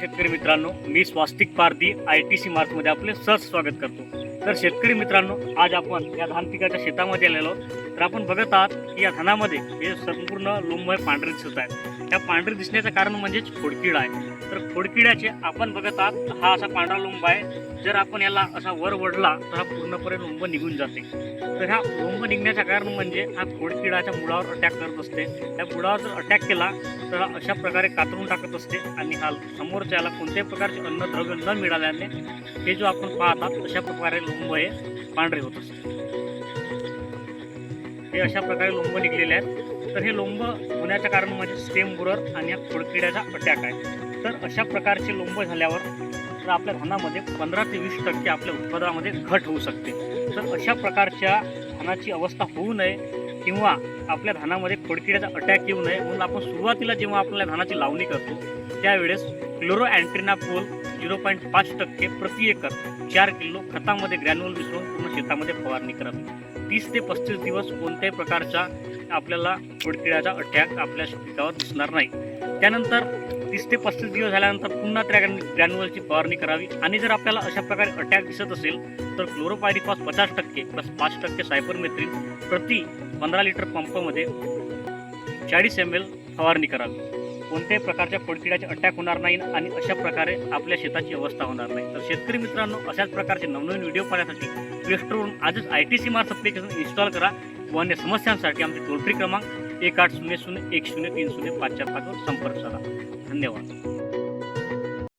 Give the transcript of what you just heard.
शेतकरी मित्रांनो मी Swastik Pardhi I T C मार्चमध्ये आपले सहज स्वागत करतो तर शेतकरी मित्रांनो आज आपण या धान पिकाच्या शेतामध्ये आलेलो आहोत. तर आपण बघत आहात की या धनामध्ये हे संपूर्ण लोंबय पांढरे दिसत आहेत. त्या पांढरे दिसण्याचं कारण म्हणजेच खोडकिड आहे. तर खोडकिड्याचे आपण बघत आहात हा असा पांढरा लोंब आहे. जर आपण याला असा वर वडला तर हा पूर्णपणे लोंब निघून जाते. तर हा लोंब निघण्याचं कारण म्हणजे हा खोडकिडाच्या मुळावर अटॅक करत असते. त्या मुळावर जर अटॅक केला तर हा अशा प्रकारे कातरून टाकत असते आणि हा समोरच्याला कोणत्याही प्रकारचे अन्नद्रव्य न मिळाल्याने हे जो आपण पाहतात अशा प्रकारे लोंब हे पांढरे होत असते. हे अशा प्रकारे लोंब निघलेले आहेत. तर हे लोंब होण्याचं कारण म्हणजे स्टेम बुरर आणि या खोडकिड्याचा अटॅक आहे. तर अशा प्रकारचे लोंब झाल्यावर तर आपल्या धानामध्ये पंधरा ते वीस टक्के आपल्या उत्पादनामध्ये घट होऊ शकते. तर अशा प्रकारच्या धानाची अवस्था होऊ नये किंवा आपल्या धानामध्ये खोडकिड्याचा अटॅक येऊ नये म्हणून आपण सुरुवातीला जेव्हा आपल्या धानाची लावणी करतो त्यावेळेस क्लोरो अँट्रिनापोल झिरो पॉईंट पाच टक्के प्रति एकर चार किलो खतामध्ये ग्रॅन्युअल मिसळून पूर्ण शेतामध्ये फवारणी करावी तीस ते पस्तीस दिवस कोणत्याही प्रकारचा आपल्याला खोडकिड्याचा अटॅक आपल्या पिकावर दिसणार नाही. त्यानंतर तीस ते पस्तीस दिवस झाल्यानंतर पुन्हा त्या ग्रॅन्युअलची फवारणी करावी. आणि जर आपल्याला अशा प्रकारे अटॅक दिसत असेल तर क्लोरोपायरिफॉस पचास टक्के प्लस पाच टक्के सायपरमेथ्रिन प्रति पंधरा लिटर पंपामध्ये चाळीस एम एल फवारणी करावी. कोणत्याही प्रकारच्या खोडकिड्याचे अटॅक होणार नाही आणि अशा प्रकारे आपल्या शेताची अवस्था होणार नाही. तर शेतकरी मित्रांनो अशाच प्रकारचे नवनवीन व्हिडिओ पाहण्यासाठी प्लेस्टोरवरून आजच I T C Mars application install करा. व अन्य समस्यांसाठी आमचे टोल फ्री क्रमांक एक आठ शून्य शून्य एक शून्य तीन शून्य पाच चार पाचवर संपर्क साधा. धन्यवाद.